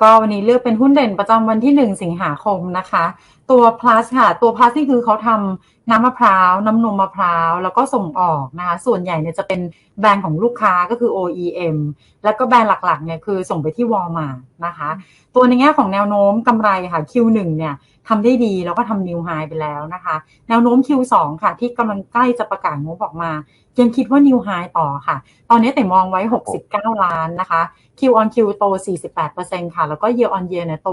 ก็วันนี้เลือกเป็นหุ้นเด่นประจำวันที่ 1 สิงหาคมนะคะ ตัว plus ค่ะ ตัว plus นี่คือเขาทำน้ำมะพร้าว น้ำนมมะพร้าว แล้วก็ส่งออกนะคะ ส่วนใหญ่เนี่ยจะเป็นแบรนด์ของลูกค้าก็คือ OEM แล้วก็แบรนด์หลักๆเนี่ยคือส่งไปที่ Walmart นะคะ ตัวในแง่ของแนวโน้มกำไรค่ะ Q1 เนี่ยทำได้ดีแล้วก็ทำนิวไฮไปแล้วนะคะ แนวโน้ม Q2 ค่ะ ที่กำลังใกล้จะประกาศงบออกมายังคิดว่านิวไฮต่อค่ะ ตอนนี้แต่มองไว้ 69 ล้านนะคะ Q on Q โต 48%ค่ะ แล้วก็ Year on Year เนี่ยโต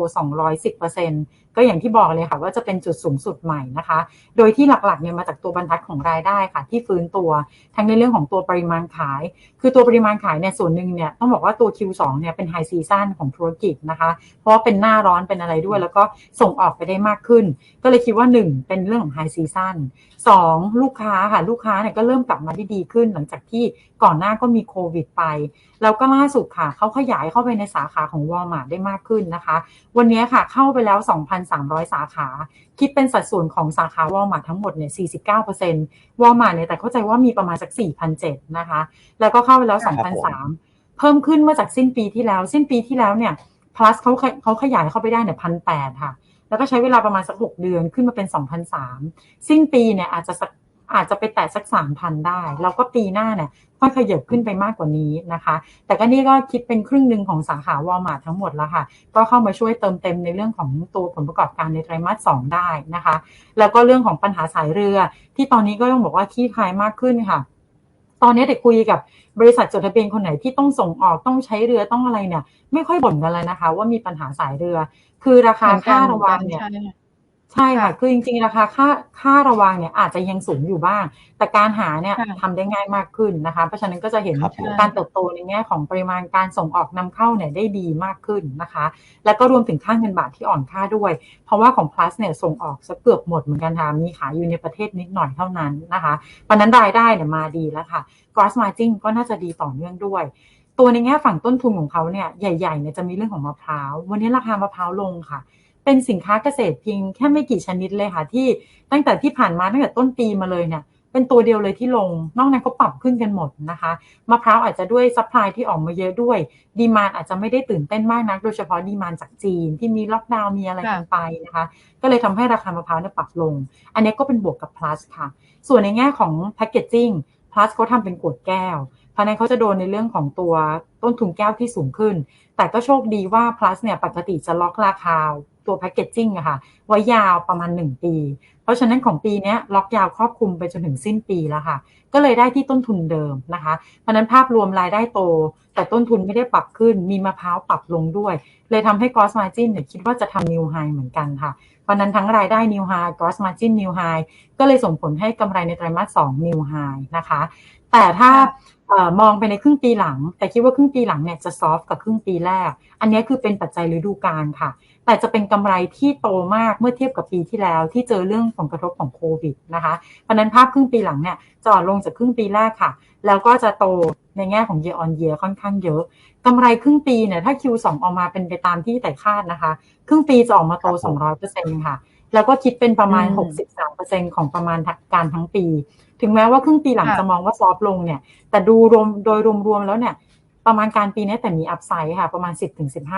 210%ก็อย่างที่บอกเลยค่ะว่าว่าจะเป็นจุดสูงสุดใหม่นะคะ โดยที่หลักๆเนี่ยมาจากตัวบรรทัดของรายได้ค่ะ ที่ฟื้นตัว ทั้งในเรื่องของตัวปริมาณขาย คือตัวปริมาณขายเนี่ยส่วนหนึ่งเนี่ยต้องบอกว่าตัว Q2 เนี่ยเป็นไฮซีซันของธุรกิจนะคะ เพราะเป็นหน้าร้อนเป็นอะไรด้วย แล้วก็ส่งออกไปได้มากขึ้น ก็เลยคิดว่า 1 เป็นเรื่องของไฮซีซันสองลูกค้าค่ะลูกค้าเนี่ยก็เริ่มกลับมาได้ดีขึ้น หลังจากที่ก่อนหน้าก็มีโควิดไป แล้วก็ล่าสุดค่ะเขาขยายเข้าไปในสาขาของวอลมาร์ได้มากขึ้นนะคะ วันนี้ค่ะเข้าไปแล้ว 2,300 สาขาคิดเป็นสัดส่วนของสาขาวอลมาร์ทั้งหมดเนี่ย 49%วอลมาร์เนี่ยแต่เข้าใจว่ามีประมาณสัก 4,007นะคะ แล้วก็เข้าไปแล้ว 2,003 เพิ่มขึ้นเมื่อจากสิ้นปีที่แล้ว สิ้นปีที่แล้วเนี่ย plus เขาเขาขยายเข้าไปได้เนี่ยพันแค่ะ แล้วก็ใช้เวลาประมาณสัก 6 เดือนขึ้นมาเป็น 2,003 สิ้นปีเนี่ยอาจจะสัก อาจจะไปแตะสักสามพันได้ แล้วก็ปีหน้าเนี่ยค่อยขยับขึ้นไปมากกว่านี้นะคะ แต่ก็นี่ก็คิดเป็นครึ่งหนึ่งของสาขาวอลมาร์ททั้งหมดแล้วค่ะ ก็เข้ามาช่วยเติมเต็มในเรื่องของตัวผลประกอบการในไตรมาสสได้นะคะ แล้วก็เรื่องของปัญหาสายเรือ ที่ตอนนี้ก็ต้องบอกว่าขี้คายมากขึ้นค่ะ ตอนนี้เด็กคุยกับบริษัทจดทะเบียนคนไหนที่ต้องส่งออกต้องใช้เรือต้องอะไรเนี่ย ไม่ค่อยบ่นกันเลยนะคะ ว่ามีปัญหาสายเรือ คือราคาค่าระวังเนี่ย ใช่ค่ะ คือจริงๆ ราคาค่าค่าระวังเนี่ยอาจจะยังสูงอยู่บ้าง แต่การหาเนี่ยทำได้ง่ายมากขึ้นนะคะ เพราะฉะนั้นก็จะเห็นการเติบโตในแง่ของปริมาณการส่งออกนำเข้าเนี่ยได้ดีมากขึ้นนะคะ แล้วก็รวมถึงค่าเงินบาทที่อ่อนค่าด้วย เพราะว่าของ plus เนี่ยส่งออกซะเกือบหมดเหมือนกันค่ะ มีขายอยู่ในประเทศนิดหน่อยเท่านั้นนะคะเพราะนั้นรายได้เนี่ยมาดีแล้วค่ะ gross margin ก็น่าจะดีต่อเนื่องด้วย ตัวในแง่ฝั่งต้นทุนของเขาเนี่ยใหญ่ๆเนี่ยจะมีเรื่องของมะพร้าว วันนี้ราคามะพร้าวลงค่ะ เป็นสินค้าเกษตรเพียงแค่ไม่กี่ชนิดเลยค่ะ ที่ตั้งแต่ที่ผ่านมาตั้งแต่ต้นปีมาเลยเนี่ยเป็นตัวเดียวเลยที่ลง นอกนั้นเขาปรับขึ้นกันหมดนะคะมะพร้าวอาจจะด้วยซัพพลายที่ออกมาเยอะด้วย ดีมานอาจจะไม่ได้ตื่นเต้นมากนัก โดยเฉพาะดีมานจากจีนที่มีล็อกดาวน์มีอะไรกันไปนะคะ ก็เลยทำให้ราคามะพร้าวเนี่ยปรับลง อันนี้ก็เป็นบวกกับ plus ค่ะ ส่วนในแง่ของ packaging plus เขาทำเป็นขวดแก้วเพราะนั้นเขาจะโดนในเรื่องของตัวต้นทุนแก้วที่สูงขึ้น แต่ก็โชคดีว่า plus เนี่ยปกติจะล็อกราคา ตัวแพคเกจจิ้งอะค่ะไว้ยาวประมาณ 1 ปี เพราะฉะนั้นของปีนี้ล็อกยาวครอบคลุมไปจนถึงสิ้นปีแล้วค่ะ ก็เลยได้ที่ต้นทุนเดิมนะคะ เพราะนั้นภาพรวมรายได้โต แต่ต้นทุนไม่ได้ปรับขึ้น มีมะพร้าวปรับลงด้วย เลยทำให้ gross margin เนี่ยคิดว่าจะทำ new high เหมือนกันค่ะ เพราะนั้นทั้งรายได้ new high gross margin new high ก็เลยส่งผลให้กำไรในไตรมาส2 new high นะคะ แต่ถ้า มองไปในครึ่งปีหลัง แต่คิดว่าครึ่งปีหลังเนี่ยจะซอฟกับครึ่งปีแรก อันนี้คือเป็นปัจจัยฤดูกาลค่ะ แต่จะเป็นกำไรที่โตมากเมื่อเทียบกับปีที่แล้ว ที่เจอเรื่องผลกระทบของโควิดนะคะเพราะนั้นภาพครึ่งปีหลังเนี่ยจะอ่อนลงจากครึ่งปีแรกค่ะ แล้วก็จะโตในแง่ของ year on year ค่อนข้างเยอะกำไรครึ่งปีเนี่ยถ้า Q2 ออกมาเป็นไปตามที่แต่คาดนะคะ ครึ่งปีจะออกมาโต 200%ค่ะ แล้วก็คิดเป็นประมาณ 63%ของประมาณการทั้งปี ถึงแม้ว่าครึ่งปีหลังจะมองว่าซอฟลงเนี่ย แต่ดูรวมโดยรวมๆแล้วเนี่ย ประมาณการปีนี้แต่มีอัพไซด์ค่ะ ประมาณ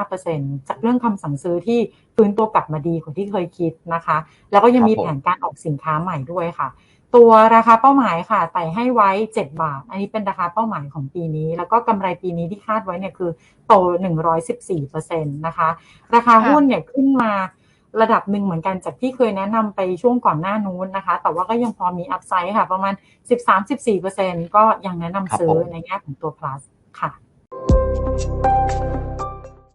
10-15%จากเรื่องคำสั่งซื้อที่ฟื้นตัวกลับมาดีกว่าที่เคยคิดนะคะ แล้วก็ยังมีแผนการออกสินค้าใหม่ด้วยค่ะ ตัวราคาเป้าหมายค่ะไต่ให้ไว้ 7 บาท อันนี้เป็นราคาเป้าหมายของปีนี้ แล้วก็กำไรปีนี้ที่คาดไว้เนี่ยคือโต 114%นะคะ ราคาหุ้นเนี่ยขึ้นมา ระดับหนึ่งเหมือนกันจากที่เคยแนะนำไปช่วงก่อนหน้านู้นนะคะ แต่ว่าก็ยังพอมีอัพไซด์ค่ะ ประมาณ 13-14%ก็ยังแนะนำซื้อในแง่ของตัว plus ค่ะ Thank you.